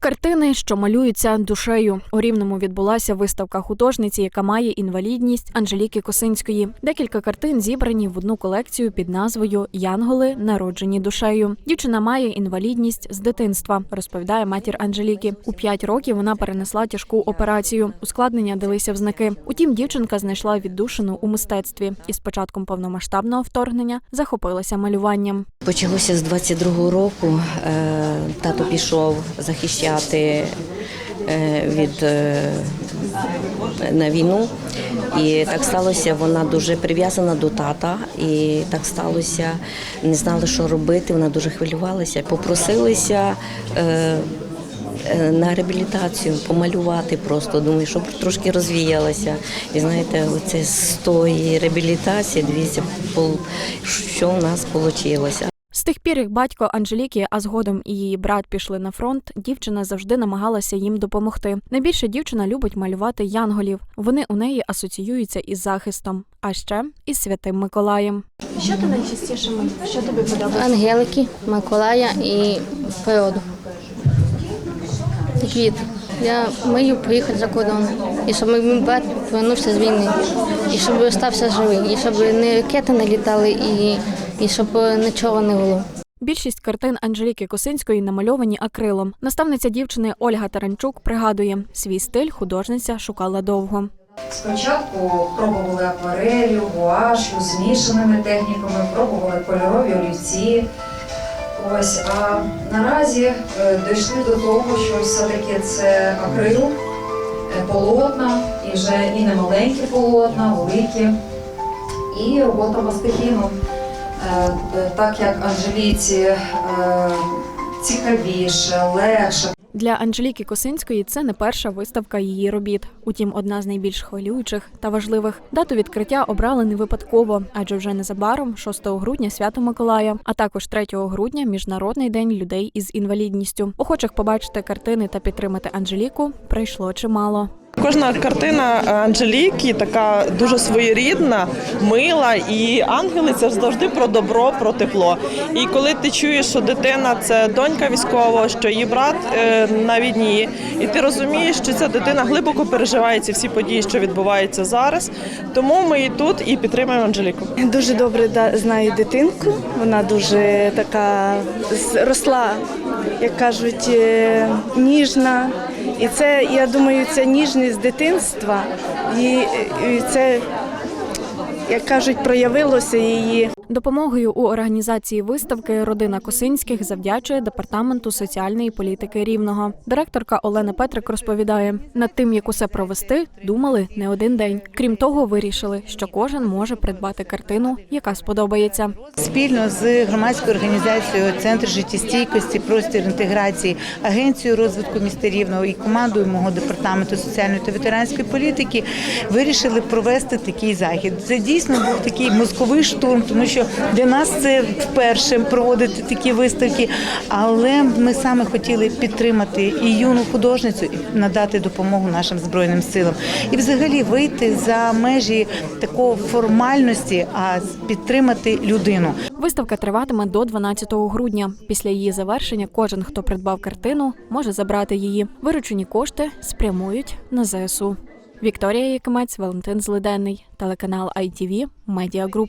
Картини, що малюються душею. У Рівному відбулася виставка художниці, яка має інвалідність Анжеліки Косинської. Декілька картин зібрані в одну колекцію під назвою Янголи, народжені душею. Дівчина має інвалідність з дитинства, розповідає матір Анжеліки. У п'ять років вона перенесла тяжку операцію. Ускладнення далися в знаки. Утім, дівчинка знайшла віддушину у мистецтві і з початком повномасштабного вторгнення захопилася малюванням. Почалося з 22-го року. Е, Тато пішов захищати е, від е, на війну. І так сталося, вона дуже прив'язана до тата, і так сталося, не знали, що робити. Вона дуже хвилювалася. Попросилися. е, На реабілітацію помалювати просто думаю, щоб трошки розвіялася. І знаєте, оце з тої реабілітації, дивіться, що в нас вийшло. Тих пір, як батько Анжеліки, а згодом і її брат пішли на фронт, дівчина завжди намагалася їм допомогти. Найбільше дівчина любить малювати янголів. Вони у неї асоціюються із захистом, а ще із святим Миколаєм. Що ти найчастіше малюєш? Що тобі подобається? Ангелики, Миколая і природу. І квіти. Я мрію поїхати за кордон. І щоб мій брат повернувся з війни. І щоб стався живий. І щоб не ракети не літали, і, і щоб нічого не було. Більшість картин Анжеліки Косинської намальовані акрилом. Наставниця дівчини Ольга Таранчук пригадує, свій стиль художниця шукала довго. Спочатку пробували акварелью, гуашю, змішаними техніками, пробували кольорові олівці. Ось, а наразі е, дійшли до того, що все-таки це акрил, е, полотна, і вже і не маленькі полотна, великі. І робота мастихіну. Е, е, Так як Анжеліці е, цікавіше, легше, Для Анжеліки Косинської це не перша виставка її робіт. Утім, одна з найбільш хвилюючих та важливих. Дату відкриття обрали не випадково, адже вже незабаром, 6 грудня, свято Миколая, а також 3 грудня Міжнародний день людей із інвалідністю. Охочих побачити картини та підтримати Анжеліку прийшло чимало. Кожна картина Анжеліки така дуже своєрідна, мила, і ангели це завжди про добро, про тепло. І коли ти чуєш, що дитина це донька військового, що її брат е, на війні, і ти розумієш, що ця дитина глибоко переживає ці всі події, що відбуваються зараз. Тому ми і тут і підтримуємо Анжеліку. Дуже добре знаю дитинку. Вона дуже така росла, як кажуть, е, ніжна. І це, я думаю, це ніжність дитинства. І, і це, як кажуть, проявилося її Допомогою у організації виставки родина Косинських завдячує департаменту соціальної політики рівного. Директорка Олена Петрик розповідає, над тим, як усе провести, думали не один день. Крім того, вирішили, що кожен може придбати картину, яка сподобається. Спільно з громадською організацією Центр життєстійкості, простір інтеграції, агенцією розвитку міста Рівного і командою мого департаменту соціальної та ветеранської політики вирішили провести такий захід. Це дійсно був такий мозковий штурм, тому що для нас це вперше проводити такі виставки. Але ми саме хотіли підтримати і юну художницю, і надати допомогу нашим збройним силам, і взагалі вийти за межі такого формальності, а підтримати людину. Виставка триватиме до 12 грудня. Після її завершення кожен, хто придбав картину, може забрати її. Виручені кошти спрямують на ЗСУ. Вікторія Якимець, Валентин Злиденний, телеканал ITV, Media Group.